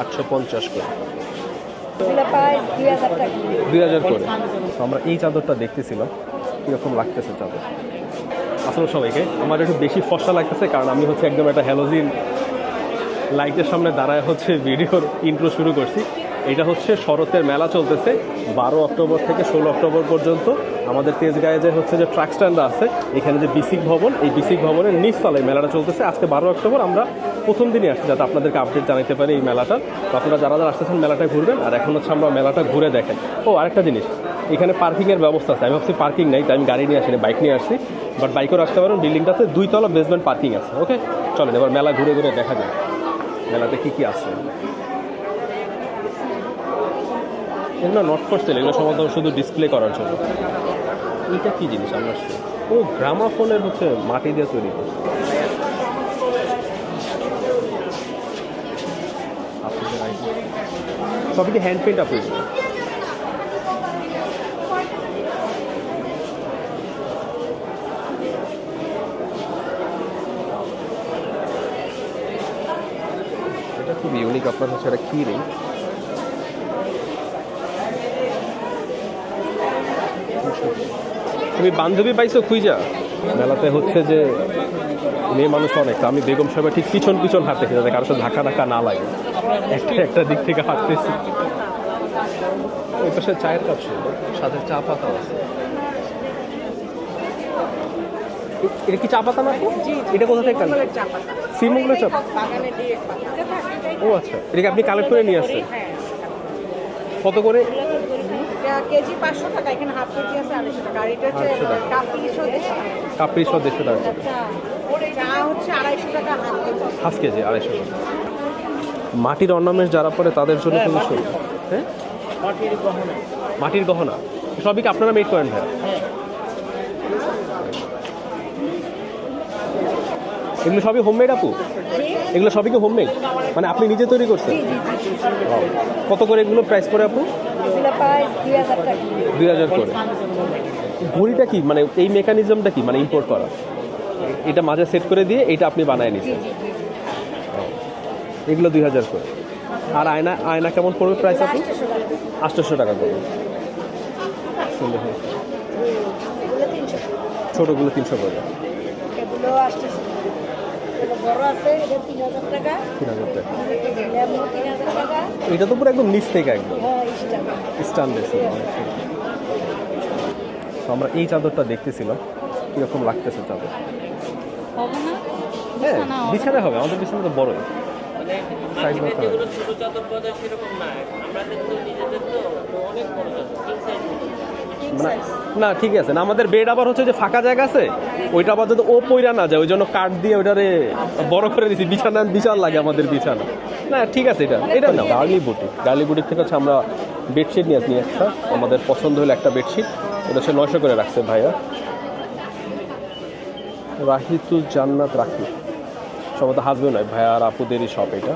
আটশো পঞ্চাশ করে। দুই হাজার করে। তো আমরা এই চাদরটা দেখতেছিলাম কীরকম লাগতেছে চাদর? আসলে সবাইকে আমার একটু বেশি ফসা লাগতেছে কারণ আমি হচ্ছে একদম একটা হ্যালোজিন লাইটের সামনে দাঁড়ায় হচ্ছে ভিডিওর ইন্ট্রো শুরু করছি। এটা হচ্ছে শরতের মেলা চলতেছে বারো অক্টোবর থেকে ষোলো অক্টোবর পর্যন্ত। আমাদের তেজগাঁয়ে যে হচ্ছে যে ট্রাক স্ট্যান্ড আছে এখানে যে বিসিক ভবন এই বিসিক ভবনের নিচতলায় মেলাটা চলতেছে। আজকে বারো অক্টোবর আমরা প্রথম দিনই আসছে যাতে আপনাদেরকে আপডেট জানাতে পারি এই মেলাটা। তো আপনারা যারা যারা আসতেছেন মেলাটায় ঘুরবেন, আর এখন হচ্ছে আমরা মেলাটা ঘুরে দেখাই। ও, আরেকটা জিনিস, এখানে পার্কিংয়ের ব্যবস্থা আছে। আমি ভাবছি পার্কিং নেই, তাই আমি গাড়ি নিয়ে আসিনি বাইক নিয়ে আসছি। বাট বাইকেও আসতে পারেন, বিল্ডিংটাতে দুইতলা বেসমেন্ট পার্কিং আছে ওকে চলেন, এবার মেলা ঘুরে ঘুরে দেখা যায় মেলাতে কী কী আছে? এগুলো নট ফর সেল এগুলো সম্ভবত শুধু ডিসপ্লে করার জন্য। এটা কী জিনিস আমরা ও গ্রামাফোনের হচ্ছে মাটি দিয়ে তৈরি করছে আপনাদের idea? সবই কি হ্যান্ড পেন্ট আপনি এটা খুব ইউনিক আপনার হচ্ছে এটা কি তুমি বান্ধবী পাইছো খুঁজা? মেলাতে হচ্ছে যে মেয়ে মানুষ অনেক আমি বেগম সাহেবের ঠিক পিছন পিছন হাঁটতেছি যাতে কারোর সাথে ধাক্কা ধাক্কা না লাগে। একটা একটা দিক থেকে হাঁটতেছি। ওই পাশে চায়ের কাপ ছিল সাথে চা পাতা আছে। এটা কি চা পাতা না এটা কোথা থেকে শ্রীমঙ্গলের চা ও আচ্ছা এটাকে আপনি কালেক্ট করে নিয়ে আসছেন? কত করে? এটা কেজি পাঁচশো টাকা এখানে হাফ কেজি আছে আড়াইশো টাকা। আর এটা হচ্ছে। দেড়শো দেড়শো টাকা। চা হচ্ছে আড়াইশো টাকা হাফ কেজি। হাফ কেজি আড়াইশো টাকা। মাটির অর্নামেন্ট যারা পরে তাদের জন্য খুবই সুন্দর হ্যাঁ মাটির গহনা। মাটির গহনা। সবই কি আপনারা মেড করেন ভাই এগুলো সবই হোমমেড আপু? এগুলো সবই কি হোমমেড মানে আপনি নিজে তৈরি করছেন? কত করে এগুলো প্রাইস পড়ে আপু? দুই হাজার করে। ঘড়িটা কি? মানে এই মেকানিজমটা কি? মানে ইম্পোর্ট করা? এটা মাঝে সেট করে দিয়ে এটা আপনি বানায় নিচ্ছেন। এগুলো দুই হাজার করে। আর আয়না আয়না কেমন পড়বে প্রাইস আপু? আটশো টাকা। আটশোশো টাকা করে। সুন্দর। ছোটোগুলো তিনশো করে। এটা তো পুরো একদম নিচ থেকে একদম। হ্যাঁ তো আমরা এই চাদরটা দেখতেছিলাম কীরকম লাগতেছে চাদর? হ্যাঁ বিছানা হবে। আমাদের বিছানা তো বড় সাইজ মতো ছোট চাদর বাজার সেরকম না। আমাদের তো নিজেদের তো অনেক বড় চাদর মানে না ঠিক আছে। না আমাদের বেড আবার হচ্ছে যে ফাঁকা জায়গা আছে ওইটা আবার যদি ও পইরা না যায় ওই জন্য কাঠ দিয়ে ওইটারে বড় করে দিছি। বিছানা বিশাল লাগে আমাদের বিছানা। না ঠিক আছে এটা। এটা না গার্লি বুটিক গার্লি বুটিক থেকে হচ্ছে আমরা বেডশিট নিয়ে আসি একটা আমাদের পছন্দ হলো একটা বেডশিট এটা সে নয়শো করে রাখছে ভাইয়া। রাহিতুল জান্নাত রাখি। সম্ভবত হাজবেন্ড নয় ভাইয়া আর আপুদেরই শপ এটা।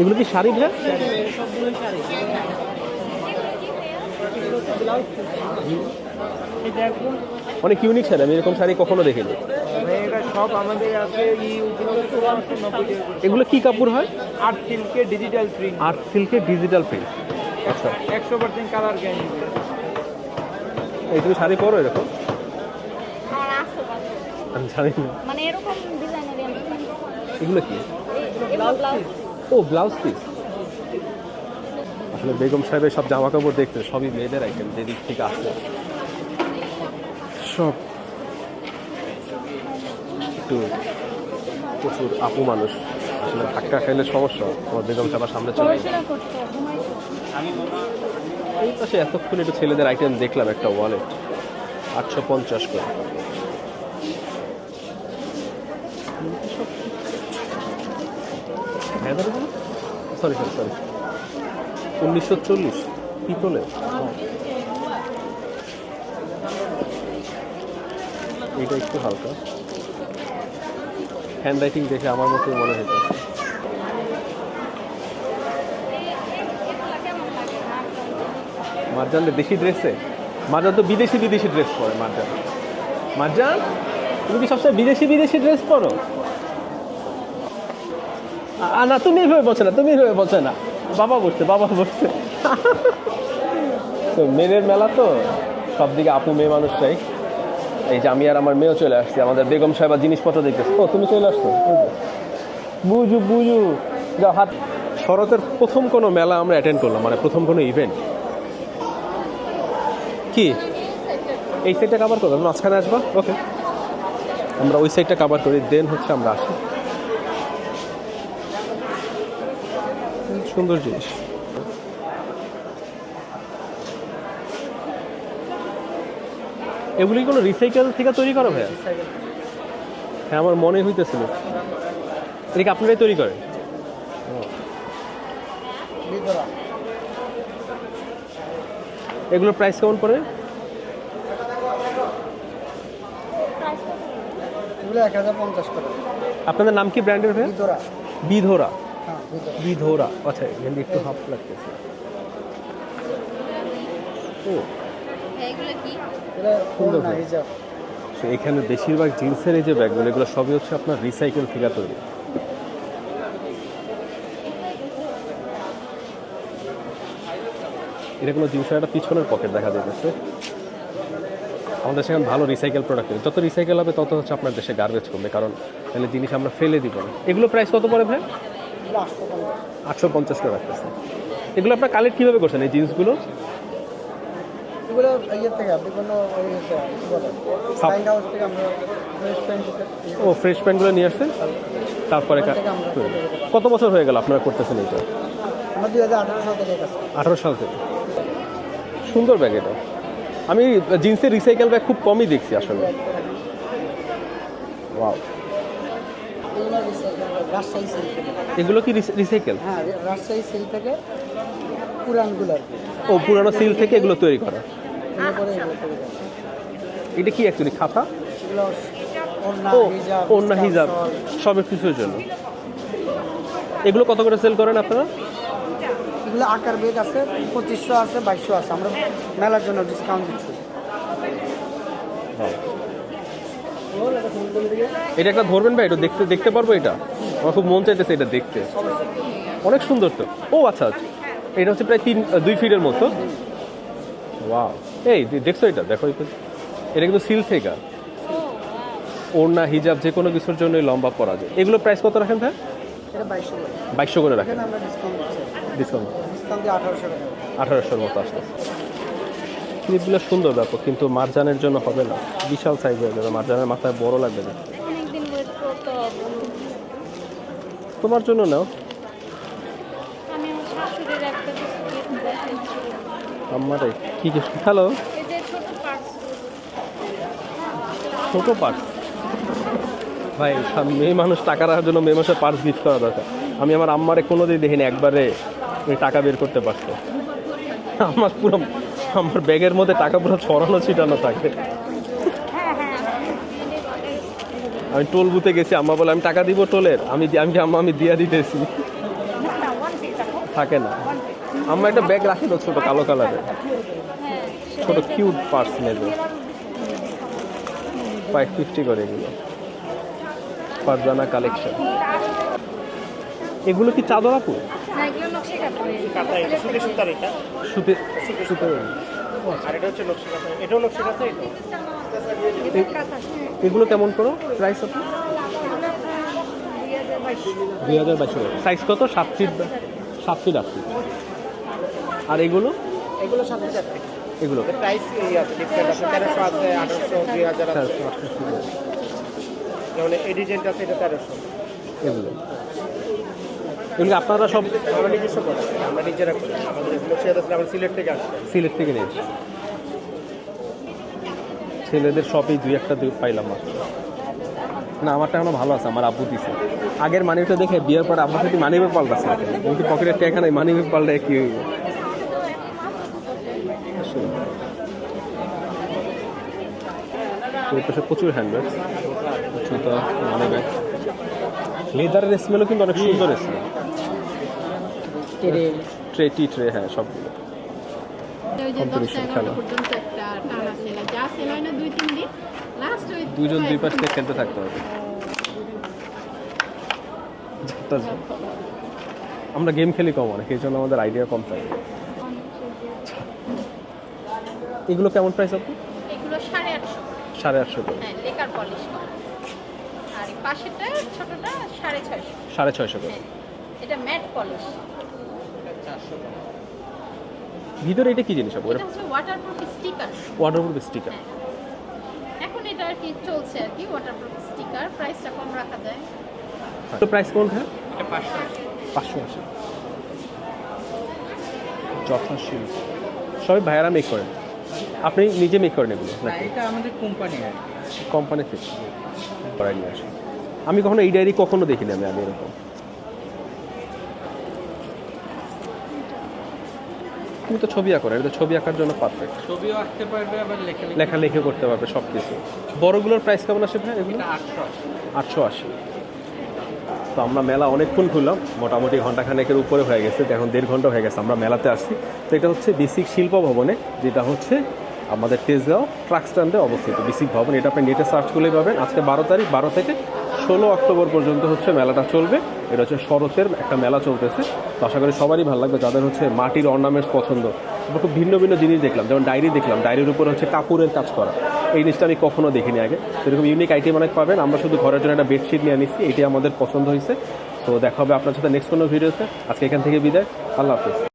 এগুলো কি শাড়ি ভাইয়া? অনেক ইউনিক শাড়ি? আমি এরকম শাড়ি কখনো দেখিনি। এটা সব আমাদের আছে। এগুলো কি কাপড় হয়? আট সিল্কে ডিজিটাল প্রিন্ট আর্ট সিল্কের ডিজিটাল প্রিন্ট আচ্ছা। একশো পার্সেন্ট কালার গ্যারান্টি এই তুমি শাড়ি পরো এরকম? বাবা। আমি জানি না। মানে এরকম ডিজাইনের এগুলো কি? ও ব্লাউজ পিস আসলে বেগম সাহেবের সব জামা কাপড় দেখতে সবই মেয়েদের আইটেম যেদিক থেকে আসে। সব। একটু প্রচুর আপু মানুষ আসলে ধাক্কা খাইলে সমস্যা আমার বেগম সাহেবের সামনে চলে এই পাশে এতক্ষণ একটু ছেলেদের আইটেম দেখলাম একটা ওয়ালেট আটশো পঞ্চাশ করে। Sorry sorry sorry. উনিশশো চল্লিশ পিতলে এইটা একটু হালকা। হ্যান্ড রাইটিং দেখে আমার মতোই মনে হয়েছে মারজান দেশি ড্রেসে মারজান তো বিদেশি বিদেশি ড্রেস পরে, মারজান। মারজান, তুমি কি সবসময় বিদেশি বিদেশি ড্রেস পরো? না, তুমি এইভাবে বলছো না, তুমি এইভাবে বলছো না। বাবা বসছে বাবা বসছে। তো মেয়ের মেলা তো সব দিকে আপু মেয়ে মানুষ চাই। এই যে আমি আর আমার মেয়েও চলে আসছি, আমাদের বেগম সাহেবা জিনিসপত্র দেখতেছে। ও, তুমি চলে আসছো? যে। বুঝু বুঝু। যাও, হাত শরতের প্রথম কোনো মেলা আমরা অ্যাটেন্ড করলাম মানে প্রথম কোনো ইভেন্ট কি? এই সাইডটা কাভার করব মাঝখানে আসবা? ওকে আমরা ওই সাইডটা কাভার করি দেন হচ্ছে আমরা আসি। সুন্দর জিনিস। এগুলি কোনো রিসাইকেল থেকে তৈরি করা ভাইয়া? হ্যাঁ আমার মনে হইতেছিল। এটা কি আপনারাই তৈরি করেন? এগুলোর প্রাইস কেমন পড়ে? আপনাদের নাম কি ব্র্যান্ডের ভাইয়া? বিধোরা। বিধোরা। আচ্ছা এখানে একটু হাফ লাগতেছে। ও। এগুলো কি? এটা সুন্দর এখানে বেশিরভাগ জিন্সের এই যে ব্যাগগুলো এগুলো সবই হচ্ছে আপনার রিসাইকেল থেকে তৈরি। এটা কোনো জিনিসের একটা পিছনের পকেট দেখা যাচ্ছে আমাদের সেখানে ভালো রিসাইকেল প্রোডাক্ট যত রিসাইকেল হবে তত হচ্ছে আপনার দেশে গার্বেজ কমবে। কারণ তাহলে জিনিস আমরা ফেলে দিব না। এগুলো প্রাইস কত পড়ে ভাই? আটশো পঞ্চাশ করে রাখতেছে। এগুলো আপনার কালেক্ট কীভাবে করছেন এই জিন্সগুলো? এগুলো থেকে ও ফ্রেশ প্যান্টগুলো নিয়ে আসছেন? তারপরে কত বছর হয়ে গেল আপনারা করতেছেন এইটা? আঠারো সাল থেকে সুন্দর ব্যাগ এটা। আমি জিন্সের রিসাইকেল ব্যাগ খুব কমই দেখছি আসলে। ওয়াও রাজশাহী সেল থেকে এগুলো কি রিসাইকেল হ্যাঁ রাজশাহী সেল থেকে পুরানগুলো ও পুরানো সিল থেকে এগুলো তৈরি করা। এটা কি অ্যাকচুয়ালি খাতা? অন্য হিজাব সবের কিছুর জন্য। এগুলো কত করে সেল করেন আপনারা? এগুলো আকার বেগ আছে পঁচিশশো আছে বাইশশো আছে। আমরা মেলার জন্য ডিসকাউন্ট দিচ্ছি। এটা একটা ধরবেন ভাই এটা দেখতে দেখতে পারব এটা? আমার খুব মন চাইতেছে এটা দেখতে। অনেক সুন্দর তো। ও আচ্ছা আচ্ছা। এটা হচ্ছে প্রায় তিন দুই ফিটের মতো। ওয়াও। এই দেখছ এটা? দেখো এটা। কিন্তু সিল থেকে। ওড়না হিজাব যে কোনো কিছুর জন্যই লম্বা পরা যায়। এগুলো প্রাইস কত রাখেন ভাই? বাইশশো করে। রাখেন। ডিসকাউন্ট ডিসকাউন্ট আঠারোশোর মতো আসতে ক্লিপগুলো সুন্দর ব্যাপক কিন্তু মারজানের জন্য হবে না। বিশাল সাইজ হয়ে যাবে মারজানের মাথায় বড় লাগবে না। তোমার জন্য নাও। আমি আমার কি কি হ্যালো ছোট পার্স ভাই মেয়ে মানুষ টাকা রাখার জন্য মেয়ে মানুষের পার্স গিফট করা দরকার। আমি আমার আম্মারে কোনোদিন দেখিনি একবারে টাকা বের করতে পারতো। আমার পুরো আমার ব্যাগের মধ্যে টাকা পুরো ছড়ানো, ছিটানো থাকে। আমি টোল বুথে গেছি, আম্মা বলে, আমি টাকা দিব টোলের, আমি আমি আম্মা, আমি দিয়া দিতেছি। থাকে না। আম্মা একটা ব্যাগ রাখি তো ছোট, কালো কালারের। ছোট কিউট পার্স নেবে ফাইভ ফিফটি করে এগুলো। ফারজানা কালেকশন। এগুলো কি চাদর আপু? না এগুলো কেমন করো? প্রাইস আপু দুই হাজার বাইশ। সাইজ কত? সাত ফিট সাত ফিট আট ফিট আর এগুলো? এগুলো সাত থেকে এগুলো? প্রাইস এই আছে ডিফারেন্ট আছে তেরোশো আছে আঠারোশো দুই হাজার আছে। যেমন এই ডিজাইনটা আছে এটা তেরোশো। এগুলো? এগুলো আপনারা সব আমরা নিজস্ব করি আমরা নিজেরা করি। আমাদের আমরা সিলেট থেকে আসছে সিলেট থেকে নিয়েছি ছেলেদের সবই দুই একটা দুই পাইলাম মাত্র। না আমারটা এখনও ভালো আছে আমার আব্বু দিছে। আগের মানিটা দেখে বিয়ের পরে আব্বুর সাথে মানি ব্যাগ পাল্টাছে কিন্তু পকেটের টাকা নাই মানি ব্যাগ পাল্টায় কি হইব? প্রচুর হ্যান্ডব্যাগ জুতা মানি ব্যাগ লেদারের স্মেলও কিন্তু অনেক সুন্দর স্মেল ট্রে টি ট্রে হ্যাঁ সবগুলো দশটা খেলা। এগারোটা পর্যন্ত একটা টানা ছিল যা ছিল হয় না দুই তিন দিন লাস্ট ওই দুইজন দুই পাশ থেকে খেলতে থাকতে হবে। আমরা গেম খেলি কম অনেক এই জন্য আমাদের আইডিয়া কম থাকে। এগুলো কেমন প্রাইস আপনি এগুলো সাড়ে আটশো। সাড়ে আটশো করে। হ্যাঁ লেকার পলিশ করা আর পাশেরটা ছোটটা সাড়ে ছয়শো। সাড়ে ছয়শো করে। হ্যাঁ এটা ম্যাট পলিশ। ভিতরে এটা কি জিনিস আপু? এটা হচ্ছে ওয়াটারপ্রুফ স্টিকার ওয়াটারপ্রুফ স্টিকার এখন এটা আর কি চলছে আর কি ওয়াটারপ্রুফ স্টিকার প্রাইসটা কম রাখা যায়। তো প্রাইস কোন হ্যাঁ এটা পাঁচশো আশি। পাঁচশো আশি। যথাশীল সবাই ভাইয়ারা মেক করেন আপনি নিজে মেক করেন এগুলো না এটা আমাদের কোম্পানি আর কি। কোম্পানি থেকে করাই নিয়ে আমি কখনো এই ডায়েরি কখনো দেখিনি আমি আমি এরকম। তুমি তো ছবি আঁকো এটা তো ছবি আঁকার জন্য পারফেক্ট ছবিও আঁকতে পারবে আবার লেখা লেখালেখি করতে পারবে সব কিছু বড়গুলোর প্রাইস কেমন আসে ভাই এগুলো? আটশো আশি। তো আমরা মেলা অনেকক্ষণ খুললাম মোটামুটি ঘন্টাখানেকের উপরে হয়ে গেছে এখন দেড় ঘণ্টা হয়ে গেছে আমরা মেলাতে আসছি। তো এটা হচ্ছে বেসিক শিল্প ভবনে যেটা হচ্ছে আমাদের তেজগাঁও ট্রাক স্ট্যান্ডে অবস্থিত। বেসিক ভবন, এটা আপনি নেটে সার্চ করলেই পাবেন। আজকে বারো তারিখ, বারো থেকে ষোলো অক্টোবর পর্যন্ত হচ্ছে মেলাটা চলবে। এটা হচ্ছে শরতের একটা মেলা চলতেছে। তো আশা করি সবারই ভালো লাগবে। যাদের হচ্ছে মাটির অর্নামেন্টস পছন্দ, আমরা খুব ভিন্ন ভিন্ন জিনিস দেখলাম। যেমন ডায়েরি দেখলাম, ডায়েরির উপরে হচ্ছে কাপড়ের কাজ করা। এই জিনিসটা আমি কখনো দেখিনি আগে। সেরকম ইউনিক আইটেম অনেক পাবেন। আমরা শুধু ঘরের জন্য একটা বেডশিট নিয়ে নিচ্ছি। এটি আমাদের পছন্দ হয়েছে। তো দেখা হবে আপনার সাথে নেক্সট কোনো ভিডিওতে আজকে এখান থেকে বিদায়। আল্লাহ হাফিজ।